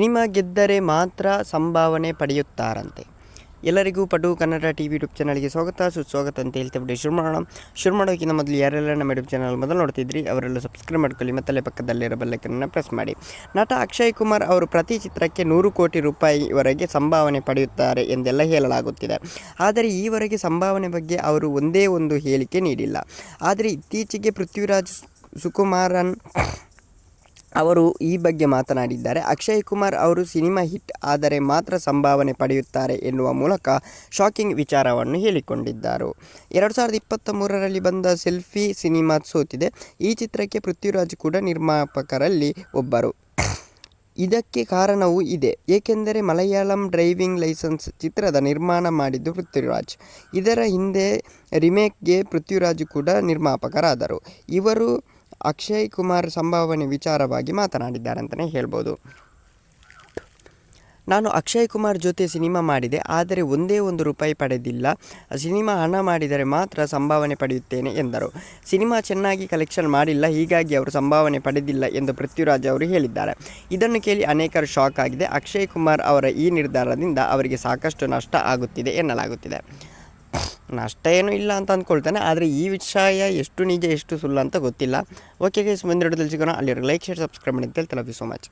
Cinema ಗೆದ್ದರೆ ಮಾತ್ರ ಸಂಭಾವನೆ ಪಡೆಯುತ್ತಾರಂತೆ. ಎಲ್ಲರಿಗೂ ಪಟು ಕನ್ನಡ ಟಿ ವಿ ಯೂಟ್ಯೂಬ್ ಚಾನಲ್ಗೆ ಸ್ವಾಗತ, ಸುಸ್ವಾಗತ ಅಂತ ಹೇಳ್ತಾ ಶುರು ಮಾಡೋಣ ಶುರು ಮಾಡೋಕ್ಕಿಂತ ಮೊದಲು ಯಾರೆಲ್ಲ ನಮ್ಮ ಯೂಟ್ಯೂಬ್ ಚಾನಲ್ ಮೊದಲು ನೋಡ್ತಿದ್ರಿ, ಅವರೆಲ್ಲ ಸಬ್ಸ್ಕ್ರೈಬ್ ಮಾಡ್ಕೊಳ್ಳಿ, ಮತ್ತಲ್ಲೇ ಪಕ್ಕದಲ್ಲಿರೋ ಬೆಲ್ಲೈಕನ್ನ ಪ್ರೆಸ್ ಮಾಡಿ. ನಟ ಅಕ್ಷಯ್ ಕುಮಾರ್ ಅವರು ಪ್ರತಿ ಚಿತ್ರಕ್ಕೆ ನೂರು ಕೋಟಿ ರೂಪಾಯಿವರೆಗೆ ಸಂಭಾವನೆ ಪಡೆಯುತ್ತಾರೆ ಎಂದೆಲ್ಲ ಹೇಳಲಾಗುತ್ತಿದೆ. ಆದರೆ ಈವರೆಗೆ ಸಂಭಾವನೆ ಬಗ್ಗೆ ಅವರು ಒಂದೇ ಒಂದು ಹೇಳಿಕೆ ನೀಡಿಲ್ಲ. ಆದರೆ ಇತ್ತೀಚೆಗೆ ಪೃಥ್ವಿರಾಜ್ ಸುಕುಮಾರನ್ ಅವರು ಈ ಬಗ್ಗೆ ಮಾತನಾಡಿದ್ದಾರೆ. ಅಕ್ಷಯ್ ಕುಮಾರ್ ಅವರು ಸಿನಿಮಾ ಹಿಟ್, ಆದರೆ ಮಾತ್ರ ಸಂಭಾವನೆ ಪಡೆಯುತ್ತಾರೆ ಎನ್ನುವ ಮೂಲಕ ಶಾಕಿಂಗ್ ವಿಚಾರವನ್ನು ಹೇಳಿಕೊಂಡಿದ್ದರು. ಎರಡು ಸಾವಿರದ ಇಪ್ಪತ್ತ ಮೂರರಲ್ಲಿ ಬಂದ ಸೆಲ್ಫಿ ಸಿನಿಮಾ ಸೋತಿದೆ. ಈ ಚಿತ್ರಕ್ಕೆ ಪೃಥ್ವಿರಾಜ್ ಕೂಡ ನಿರ್ಮಾಪಕರಲ್ಲಿ ಒಬ್ಬರು. ಇದಕ್ಕೆ ಕಾರಣವೂ ಇದೆ. ಏಕೆಂದರೆ ಮಲಯಾಳಂ ಡ್ರೈವಿಂಗ್ ಲೈಸೆನ್ಸ್ ಚಿತ್ರದ ನಿರ್ಮಾಣ ಮಾಡಿದ್ದು ಪೃಥ್ವಿರಾಜ್. ಇದರ ಹಿಂದೆ ರಿಮೇಕ್ಗೆ ಪೃಥ್ವಿರಾಜ್ ಕೂಡ ನಿರ್ಮಾಪಕರಾದರು. ಇವರು ಅಕ್ಷಯ್ ಕುಮಾರ್ ಸಂಭಾವನೆ ವಿಚಾರವಾಗಿ ಮಾತನಾಡಿದ್ದಾರೆ ಅಂತಲೇ ಹೇಳ್ಬೋದು. ನಾನು ಅಕ್ಷಯ್ ಕುಮಾರ್ ಜೊತೆ ಸಿನಿಮಾ ಮಾಡಿದೆ, ಆದರೆ ಒಂದೇ ಒಂದು ರೂಪಾಯಿ ಪಡೆದಿಲ್ಲ. ಸಿನಿಮಾ ಹಣ ಮಾಡಿದರೆ ಮಾತ್ರ ಸಂಭಾವನೆ ಪಡೆಯುತ್ತೇನೆ ಎಂದರು. ಸಿನಿಮಾ ಚೆನ್ನಾಗಿ ಕಲೆಕ್ಷನ್ ಮಾಡಿಲ್ಲ, ಹೀಗಾಗಿ ಅವರು ಸಂಭಾವನೆ ಪಡೆದಿಲ್ಲ ಎಂದು ಪೃಥ್ವಿರಾಜ್ ಅವರು ಹೇಳಿದ್ದಾರೆ. ಇದನ್ನು ಕೇಳಿ ಅನೇಕರು ಶಾಕ್ ಆಗಿದೆ. ಅಕ್ಷಯ್ ಕುಮಾರ್ ಅವರ ಈ ನಿರ್ಧಾರದಿಂದ ಅವರಿಗೆ ಸಾಕಷ್ಟು ನಷ್ಟ ಆಗುತ್ತಿದೆ ಎನ್ನಲಾಗುತ್ತಿದೆ. ನಷ್ಟ ಏನೂ ಇಲ್ಲ ಅಂತ ಅಂದ್ಕೊಳ್ತೇನೆ, ಆದರೆ ಈ ವಿಷಯ ಎಷ್ಟು ನಿಜ, ಎಷ್ಟು ಸುಳ್ಳು ಅಂತ ಗೊತ್ತಿಲ್ಲ. ಓಕೆ ಗೈಸ್ ಮುಂದಿನ ಸಿಗೋಣ. ಅಲ್ಲಿರೋ ಲೈಕ್ ಶೇರ್ ಸಬ್ಸ್ಕ್ರೈಬ್ ಮಾಡಿ ಅಂತ ಲವ್ ಯು ಸೊ ಮಚ್